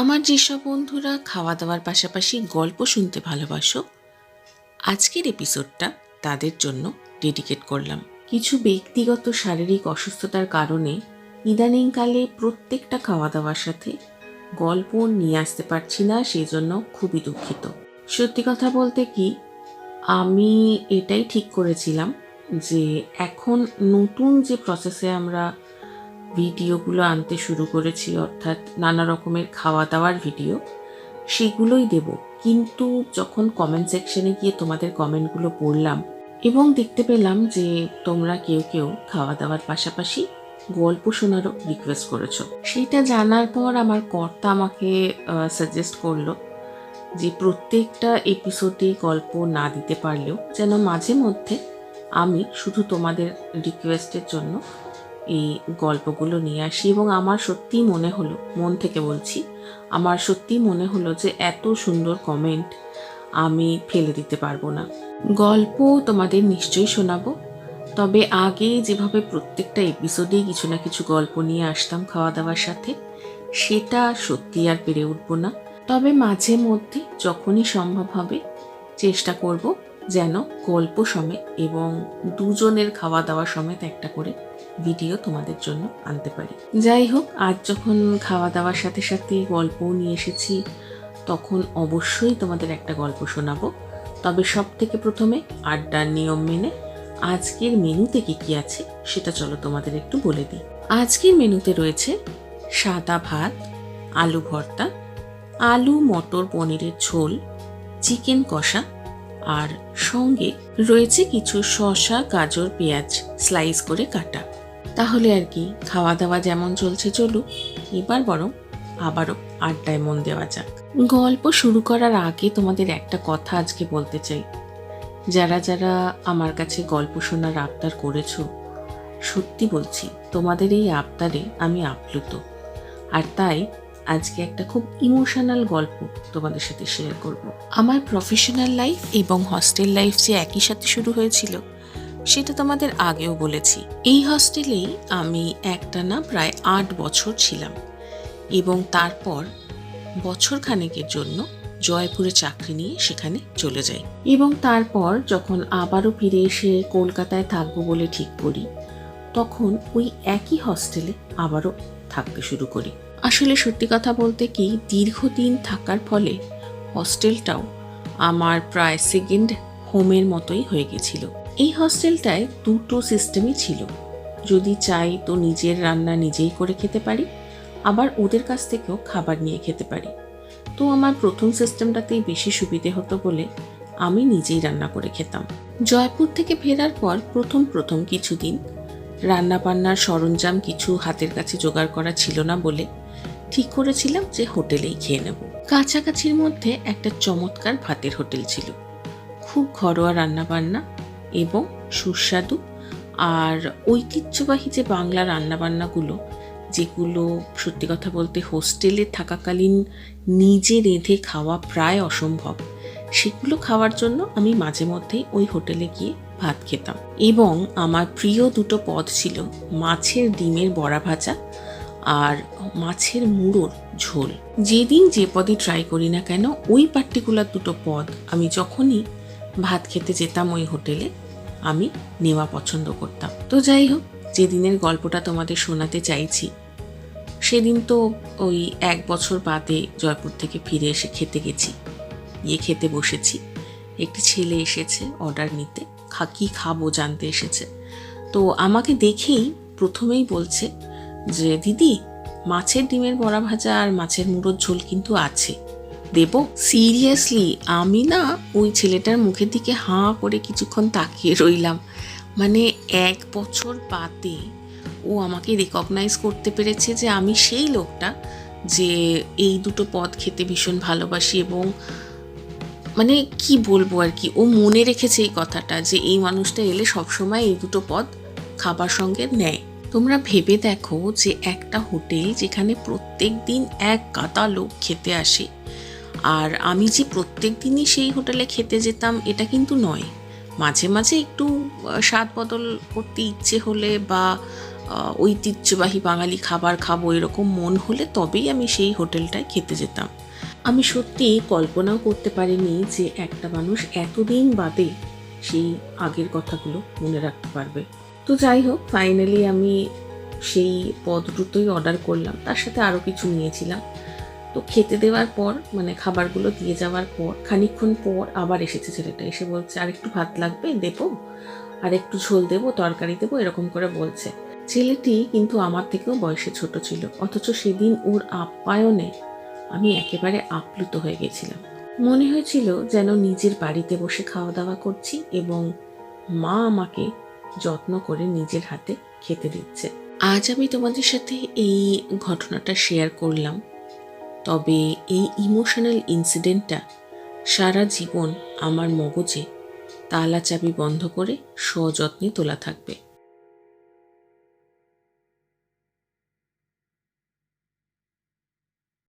আমার যেসব বন্ধুরা খাওয়া দাওয়ার পাশাপাশি গল্প শুনতে ভালোবাসো, আজকের এপিসোডটা তাদের জন্য ডেডিকেট করলাম। কিছু ব্যক্তিগত শারীরিক অসুস্থতার কারণে ইদানিংকালে প্রত্যেকটা খাওয়া দাওয়ার সাথে গল্প নিয়ে আসতে পারছি না সেই জন্য খুবই দুঃখিত। সত্যি কথা বলতে কি, আমি এটাই ঠিক করেছিলাম যে এখন নতুন যে প্রসেসে আমরা ভিডিওগুলো আনতে শুরু করেছি, অর্থাৎ নানা রকমের খাওয়া দাওয়ার ভিডিও, সেগুলোই দেব। কিন্তু যখন কমেন্ট সেকশনে গিয়ে তোমাদের কমেন্টগুলো পড়লাম এবং দেখতে পেলাম যে তোমরা কেউ কেউ খাওয়া দাওয়ার পাশাপাশি গল্প শোনারও রিকোয়েস্ট করেছ। সেইটা জানার পর আমার কর্তা আমাকে সাজেস্ট করল যে প্রত্যেকটা এপিসোডে গল্প না দিতে পারলেও যেন মাঝে মধ্যে আমি শুধু তোমাদের রিকোয়েস্টের জন্য এই গল্পগুলো নিয়ে আসি এবং আমার সত্যিই মনে হলো, মন থেকে বলছি, আমার সত্যিই মনে হলো যে এত সুন্দর কমেন্ট আমি ফেলে দিতে পারব না। গল্প তোমাদের নিশ্চয়ই শোনাবো, তবে আগে যেভাবে প্রত্যেকটা এপিসোডেই কিছু না কিছু গল্প নিয়ে আসতাম খাওয়া দাওয়ার সাথে, সেটা সত্যি আর পেরে উঠবো না। তবে মাঝে মধ্যে যখনই সম্ভব হবে, চেষ্টা করব যেন গল্প সমেত এবং দুজনের খাওয়া দাওয়া সমেত একটা করে ভিডিও তোমাদের জন্য আনতে পারি। যাই হোক, আজ যখন খাওয়া দাওয়ার সাথে সাথে গল্পও নিয়ে এসেছি, তখন অবশ্যই তোমাদের একটা গল্প শোনাবো। তবে সব থেকে প্রথমে আড্ডার নিয়ম মেনে আজকের মেনুতে কি কি আছে সেটা চলো তোমাদের একটু বলে দিই। আজকের মেনুতে রয়েছে সাদা ভাত, আলু ভর্তা, আলু, মটর, পনিরের ঝোল, চিকেন কষা, আর সঙ্গে রয়েছে কিছু শসা, গাজর, পেঁয়াজ স্লাইস করে কাটা। তাহলে আর কি খাওয়া দাওয়া যেমন চলছে চলুক, এবার বরং আবারও আড্ডায় মন দেওয়া যাক। গল্প শুরু করার আগে তোমাদের একটা কথা আজকে বলতে চাই। যারা যারা আমার কাছে গল্প শোনার আবদার করেছ, সত্যি বলছি, তোমাদের এই আবদারে আমি আপ্লুত। আর তাই আজকে একটা খুব ইমোশনাল গল্প তোমাদের সাথে শেয়ার করব। আমার প্রফেশনাল লাইফ এবং হস্টেল লাইফ যে একই সাথে শুরু হয়েছিল সেটা তোমাদের আগেও বলেছি। এই হস্টেলেই আমি একটানা প্রায় আট বছর ছিলাম এবং তারপর বছর খানেকের জন্য জয়পুরে চাকরি নিয়ে সেখানে চলে যাই। এবং তারপর যখন আবারও ফিরে এসে কলকাতায় থাকব বলে ঠিক করি, তখন ওই একই হস্টেলে আবারও থাকতে শুরু করি। আসলে সত্যি কথা বলতে কি, দীর্ঘদিন থাকার ফলে হস্টেলটাও আমার প্রায় সেকেন্ড হোমের মতোই হয়ে গেছিল। এই হস্টেলটায় দুটো সিস্টেমই ছিল। যদি চাই তো নিজের রান্না নিজেই করে খেতে পারি, আবার ওদের কাছ থেকেও খাবার নিয়ে খেতে পারি। তো আমার প্রথম সিস্টেমটাতেই বেশি সুবিধে হতো বলে আমি নিজেই রান্না করে খেতাম। জয়পুর থেকে ফেরার পর প্রথম প্রথম কিছুদিন রান্না বান্নার সরঞ্জাম কিছু হাতের কাছে জোগাড় করা ছিল না বলে ঠিক করেছিলাম যে হোটেলেই খেয়ে নেব। কাছাকাছির মধ্যে একটা চমৎকার ভাতের হোটেল ছিল। খুব ঘরোয়া রান্না বান্না এবং সুস্বাদু আর ঐতিহ্যবাহী যে বাংলা রান্নাবান্নাগুলো, যেগুলো সত্যি কথা বলতে হোস্টেলে থাকাকালীন নিজে রেঁধে খাওয়া প্রায় অসম্ভব, সেগুলো খাওয়ার জন্য আমি মাঝে মধ্যেই ওই হোটেলে গিয়ে ভাত খেতাম। এবং আমার প্রিয় দুটো পদ ছিল মাছের ডিমের বড়া ভাজা আর মাছের মুড়োর ঝোল। যেদিন যে পদই ট্রাই করি না কেন, ওই পার্টিকুলার দুটো পদ আমি যখনই ভাত খেতে যেতাম ওই হোটেলে। আমি নেওয়া পছন্দ করতাম। তো যাই হোক, যেদিনের গল্পটা তোমাদের শোনাতে চাইছি, সেদিন তো ওই এক বছর বাদে জয়পুর থেকে ফিরে এসে খেতে গেছি। গিয়ে খেতে বসেছি। একটি ছেলে এসেছে অর্ডার নিতে। খা, কী খাব জানতে এসেছে। তো আমাকে দেখেই প্রথমেই বলছে যে, দিদি, মাছের ডিমের বড়া ভাজা আর মাছের মুড়োর ঝোল কিন্তু আছে। দেব। সিরিয়াসলি আমি না ওই ছেলেটার মুখের দিকে হাঁ করে কিছুক্ষণ তাকিয়ে রইলাম। মানে এক বছর বাদে ও আমাকে রেকগনাইজ করতে পেরেছে যে আমি সেই লোকটা যে এই দুটো পদ খেতে ভীষণ ভালোবাসি এবং মানে কি বলব আর কি, ও মনে রেখেছে এই কথাটা যে এই মানুষটা এলে সবসময় এই দুটো পদ খাবার সঙ্গে নেয়। তোমরা ভেবে দেখো যে একটা হোটেল যেখানে প্রত্যেক দিন এক কাতা লোক খেতে আসে। আর আমি যে প্রত্যেক দিনই সেই হোটেলে খেতে যেতাম, এটা কিন্তু নয়। মাঝে মাঝে একটু স্বাদ বদল করতে ইচ্ছে হলে বা ঐতিহ্যবাহী বাঙালি খাবার খাব এরকম মন হলে তবেই আমি সেই হোটেলটায় খেতে যেতাম। আমি সত্যি কল্পনাও করতে পারিনি যে একটা মানুষ এতদিন বাদে সেই আগের কথাগুলো মনে রাখতে পারবে। তো যাই হোক ফাইনালি আমি সেই পদ দুটোই অর্ডার করলাম। তার সাথে আরও কিছু নিয়েছিলাম। তো খেতে দেওয়ার পর মানে খাবারগুলো দিয়ে যাওয়ার পর, খানিকক্ষণ পর আবার এসেছে ছেলেটা। এসে বলছে আর একটু ভাত লাগবে? দেবো। আর একটু ঝোল দেবো, তরকারি দেবো, এরকম করে বলছে। ছেলেটি কিন্তু আমার থেকেও বয়সে ছোট ছিল, অথচ সেদিন ওর আপ্যায়নে আমি একেবারে আপ্লুত হয়ে গেছিলাম। মনে হয়েছিল যেন নিজের বাড়িতে বসে খাওয়া দাওয়া করছি এবং মা আমাকে যত্ন করে নিজের হাতে খেতে দিচ্ছে। আজ আমি তোমাদের সাথে এই ঘটনাটা শেয়ার করলাম। তবে এই ইমোশনাল ইনসিডেন্টটা সারা জীবন আমার মগজে তালা চাবি বন্ধ করে সযত্নে তোলা থাকবে।